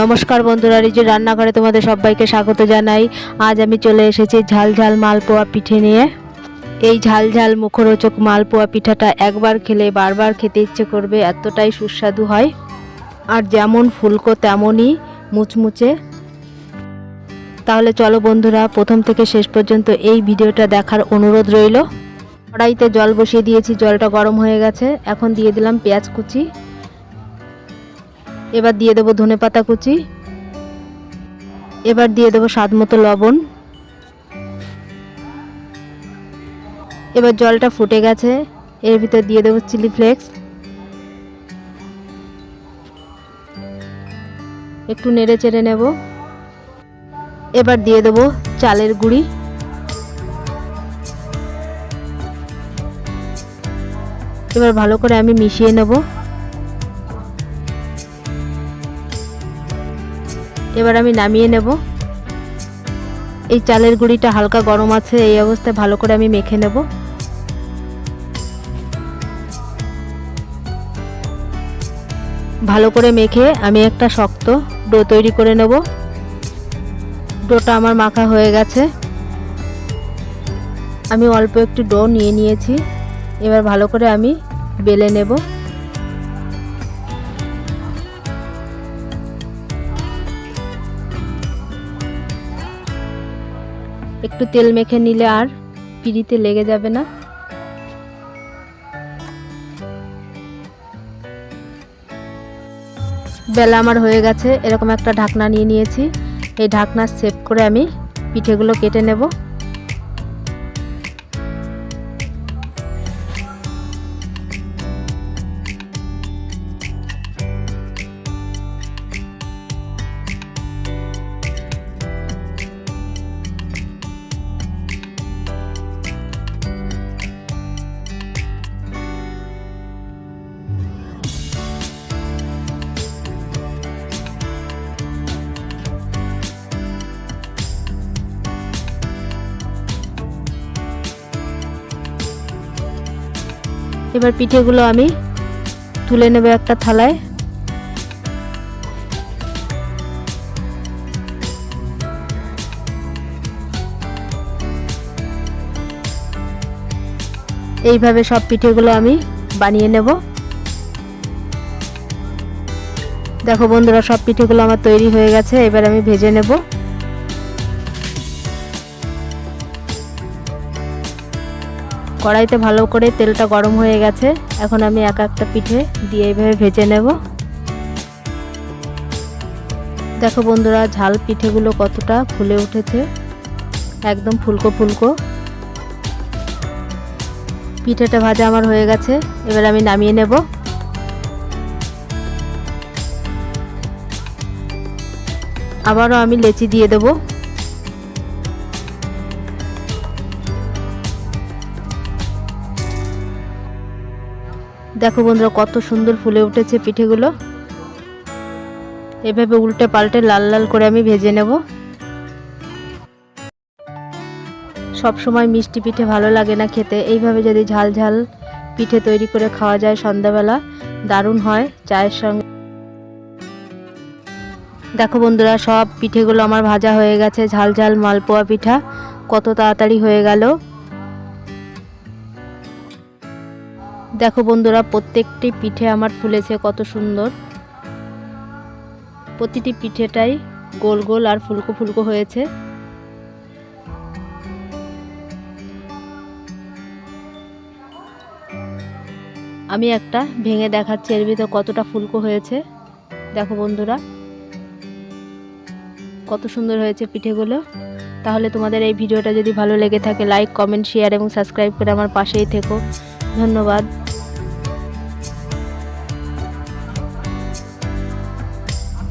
নমস্কার বন্ধুরা রিজু রান্নাঘরে তোমাদের সবাইকে স্বাগত জানাই। আজ আমি চলে এসেছি ঝাল ঝাল মালপোয়া পিঠে নিয়ে। এই ঝাল ঝাল মুখরোচক মালপোয়া পিঠাটা একবার খেলে বারবার খেতে ইচ্ছে করবে, এতটাই সুস্বাদু হয়। আর যেমন ফুলকো তেমনই মুচমুচে। তাহলে চলো বন্ধুরা, প্রথম থেকে শেষ পর্যন্ত এই ভিডিওটা দেখার অনুরোধ রইল। কড়াইতে জল বসিয়ে দিয়েছি, জলটা গরম হয়ে গেছে। এখন দিয়ে দিলাম পেঁয়াজ কুচি। এবার দিয়ে দেবো ধনে পাতা কুচি। এবার দিয়ে দেবো স্বাদ মতো লবণ। এবার জলটা ফুটে গেছে, এর ভিতর দিয়ে দেবো চিলি ফ্লেক্স। একটু নেড়ে চেড়ে নেব। এবার দিয়ে দেবো চালের গুঁড়ি। এবার ভালো করে আমি মিশিয়ে নেব। এবার আমি নামিয়ে নেব। এই চালের গুঁড়িটা হালকা গরম আছে, এই অবস্থায় ভালো করে আমি মেখে নেব। ভালো করে মেখে আমি একটা শক্ত ডো তৈরি করে নেব। ডোটা আমার মাখা হয়ে গেছে। আমি অল্প একটু ডো নিয়ে নিয়েছি। এবার ভালো করে আমি বেলে নেব। একটু তেল মেখে নিলে আর পিড়িতে লেগে যাবে না। বেলা আমার হয়ে গেছে, এরকম একটা ঢাকনা নিয়ে নিয়েছি। এই ঢাকনা সেভ করে আমি পিঠেগুলো কেটে নেব। এবার পিঠেগুলো আমি তুলে নেব একটা থালায়। এইভাবে সব পিঠেগুলো আমি বানিয়ে নেব। দেখো বন্ধুরা, সব পিঠেগুলো আমার তৈরি হয়ে গেছে, এবার আমি ভেজে নেব। কড়াইতে ভালো করে তেলটা গরম হয়ে গেছে। এখন আমি এক একটা পিঠে দিয়ে এইভাবে ভেজে নেব। দেখো বন্ধুরা, ঝাল পিঠেগুলো কতটা ফুলে উঠেছে। একদম ফুলকো ফুলকো। পিঠেটা ভাজা আমার হয়ে গেছে। এবার আমি নামিয়ে নেব। আবারও আমি লেচি দিয়ে দেবো। দেখো বন্ধুরা, কত সুন্দর ফুলে উঠেছে পিঠেগুলো। এভাবে উল্টে পাল্টে লাল লাল করে আমি ভেজে নেব। সব সময় মিষ্টি পিঠে ভালো লাগে না খেতে। এইভাবে যদি ঝাল ঝাল পিঠে তৈরি করে খাওয়া যায় সন্ধ্যাবেলা, দারুণ হয় চায়ের সঙ্গে। দেখো বন্ধুরা, সব পিঠেগুলো আমার ভাজা হয়ে গেছে, ঝাল ঝাল মালপোয়া পিঠা, কত তাড়াতাড়ি হয়ে গেল। দেখো বন্ধুরা, প্রত্যেকটি পিঠে আমার ফুলেছে কত সুন্দর। প্রতিটি পিঠেটাই গোল গোল আর ফুলকো ফুলকো হয়েছে। আমি একটা ভেঙে দেখাচ্ছি, এর ভিতর কতটা ফুলকো হয়েছে। দেখো বন্ধুরা, কত সুন্দর হয়েছে পিঠেগুলো। তাহলে তোমাদের এই ভিডিওটা যদি ভালো লেগে থাকে লাইক কমেন্ট শেয়ার এবং সাবস্ক্রাইব করে আমার পাশেই থেকো। ধন্যবাদ।